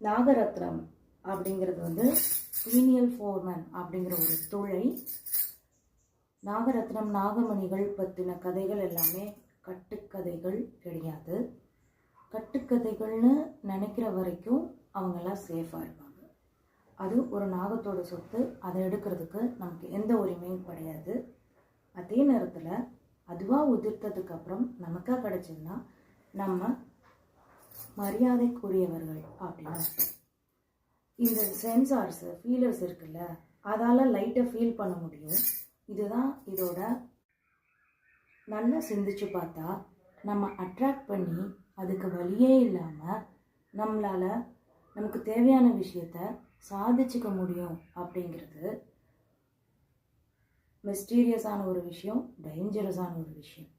நாகரத்னம் அப்படிங்கிறது வந்து pineal Foreman அப்படிங்கிற ஒரு துளை நாகரத்னம் நாகமணிகள் பற்றின கதைகள் எல்லாமே கட்டுக்கதைகள் கிடையாது. கட்டுக்கதைகள்னு நினைக்கிற வரைக்கும் அவங்கெல்லாம் சேஃபாக இருப்பாங்க. அது ஒரு நாகத்தோட சொத்து அதை எடுக்கிறதுக்கு நமக்கு எந்த உரிமையும் கிடையாது. அதே நேரத்தில் அதுவாக உதிர்த்ததுக்கப்புறம் நமக்காக கிடச்சதுன்னா நம்ம மரியாதைக்குரியவர்கள் அப்படின்னு இந்த சென்சார்ஸ் ஃபீலர்ஸ் இருக்குல்ல அதால் லைட்டை ஃபீல் பண்ண முடியும். இதுதான் இதோட நல்லா சிந்திச்சு பார்த்தா நம்ம அட்ராக்ட் பண்ணி அதுக்கு வழியே இல்லாமல் நம்மளால் நமக்கு தேவையான விஷயத்த சாதிச்சுக்க முடியும் அப்படிங்கிறது மிஸ்டீரியஸான ஒரு விஷயம் டேஞ்சரஸான ஒரு விஷயம்.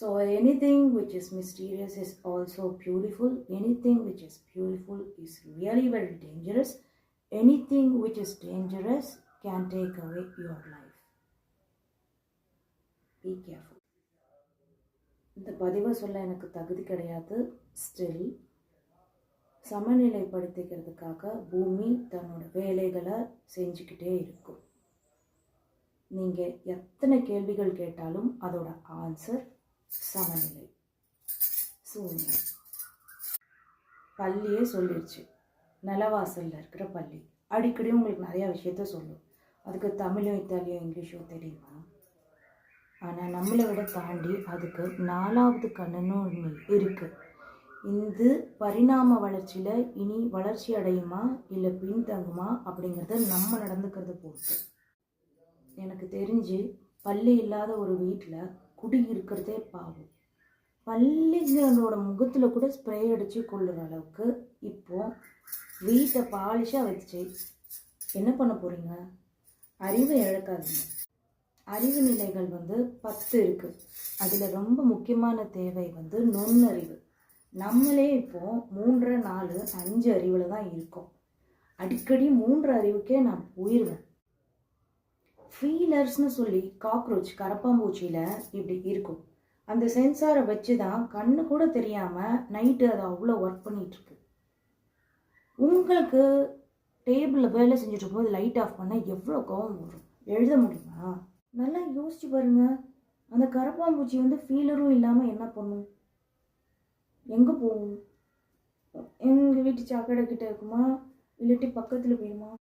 So anything which is mysterious is also beautiful. Anything which is beautiful is really very dangerous. Anything which is dangerous can take away your life. Be careful. இந்த பதிவை சொல்ல எனக்கு தகுதி கிடையாது ஸ்டில் சமநிலைப்படுத்திக்கிறதுக்காக பூமி தன்னோட வேலைகளை செஞ்சுக்கிட்டே இருக்கும் நீங்கள் எத்தனை கேள்விகள் கேட்டாலும் அதோட ஆன்சர் சமநிலை. சூழ்நிலை. பள்ளியே சொல்லிடுச்சு நிலவாசலில் இருக்கிற பள்ளி. அடிக்கடி உங்களுக்கு நிறையா விஷயத்த சொல்லும். அதுக்கு தமிழும் இத்தாலியும் இங்கிலீஷும் தெரியுமா? ஆனால் நம்மளை விட தாண்டி அதுக்கு நாலாவது கண்ணுன்னு ஒன்று இருக்குது இது பரிணாம வளர்ச்சியில் இனி வளர்ச்சி அடையுமா இல்லை பின்தங்குமா அப்படிங்கிறத நம்ம நடந்துக்கிறது பொறுத்து எனக்கு தெரிஞ்சு பள்ளி இல்லாத ஒரு வீட்டில் குடி இருக்கிறதே பாவம். பள்ளிகளோட முகத்தில் கூட ஸ்ப்ரே அடித்து கொள்ளுற அளவுக்கு இப்போ வீட்டை பாலிஷாக வச்சு என்ன பண்ண போகிறீங்க அறிவை இழக்காதீங்க. அறிவு நிலைகள் வந்து பத்து இருக்குது அதில் ரொம்ப முக்கியமான தேவை வந்து நுண்ணறிவு. நம்மளே இப்போது மூன்று நாலு அஞ்சு அறிவில் தான் இருக்கோம். அடிக்கடி மூன்று அறிவுக்கே நான் போயிடுவேன் ஃபீலர்ஸ்னு சொல்லி காக்ரோச் கரப்பாம்பூச்சியில் இப்படி இருக்கும். அந்த சென்சாரை வச்சு தான் கண்ணு கூட தெரியாமல் நைட்டு அதை அவ்வளோ ஒர்க் பண்ணிகிட்ருக்கு உங்களுக்கு டேபிளில் வேலை செஞ்சுட்டு இருக்கும்போது லைட் ஆஃப் பண்ணால் எவ்வளோ கோவம் வரும்? எழுத முடியுமா? நல்லா யோசிச்சு பாருங்கள் அந்த கரப்பாம்பூச்சி வந்து ஃபீலரும் இல்லாமல் என்ன பண்ணும்? எங்கே போகும்? எங்கள் வீட்டு சாக்கடை கிட்ட இருக்குமா? இல்லாட்டி பக்கத்தில் போயிருமா?